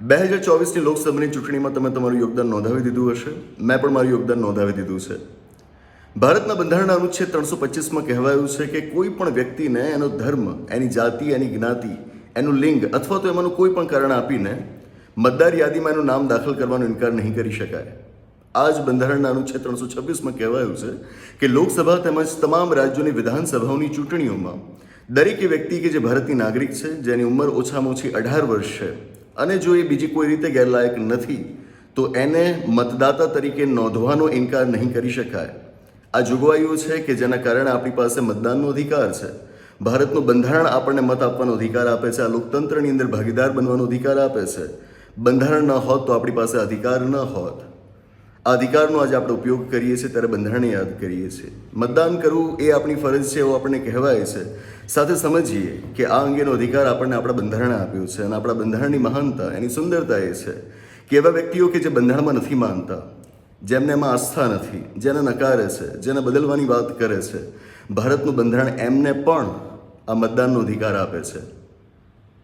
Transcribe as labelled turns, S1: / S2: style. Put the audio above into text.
S1: બે હજાર ચોવીસની લોકસભાની ચૂંટણીમાં તમે તમારું યોગદાન નોંધાવી દીધું હશે. મેં પણ મારું યોગદાન નોંધાવી દીધું છે. ભારતના બંધારણના અનુચ્છેદ ત્રણસો પચીસમાં કહેવાયું છે કે કોઈ પણ વ્યક્તિને એનો ધર્મ, એની જાતિ, એની જ્ઞાતિ, એનું લિંગ અથવા તો એમાંનું કોઈ પણ કારણ આપીને મતદાર યાદીમાં એનું નામ દાખલ કરવાનો ઇનકાર નહીં કરી શકાય. આ જ બંધારણના અનુચ્છેદ ત્રણસો છવ્વીસમાં કહેવાયું છે કે લોકસભા તેમજ તમામ રાજ્યોની વિધાનસભાઓની ચૂંટણીઓમાં દરેક વ્યક્તિ કે જે ભારતની નાગરિક છે, જેની ઉંમર ઓછામાં ઓછી અઢાર વર્ષ છે અને જો એ બીજી કોઈ રીતે ગેરલાયક નથી, તો એને મતદાતા તરીકે નોંધવાનો ઇનકાર નહીં કરી શકાય. આ જોગવાઈઓ છે કે જેના કારણે આપણી પાસે મતદાનનો અધિકાર છે. ભારતનું બંધારણ આપણને મત આપવાનો અધિકાર આપે છે, આ લોકતંત્રની અંદર ભાગીદાર બનવાનો અધિકાર આપે છે. બંધારણ ન હોત તો આપણી પાસે અધિકાર ન હોત. આ અધિકારનો આજે આપણે ઉપયોગ કરીએ છીએ ત્યારે બંધારણને યાદ કરીએ છીએ. મતદાન કરવું એ આપણી ફરજ છે એવું આપણને કહેવાય છે. સાથે સમજીએ કે આ અંગેનો અધિકાર આપણને આપણા બંધારણે આપ્યો છે અને આપણા બંધારણની મહાનતા એની સુંદરતા એ છે કે એવા વ્યક્તિઓ કે જે બંધારણમાં નથી માનતા, જેમને એમાં આસ્થા નથી, જેને નકારે છે, જેને બદલવાની વાત કરે છે. ભારતનું બંધારણ એમને પણ આ મતદાનનો અધિકાર આપે છે.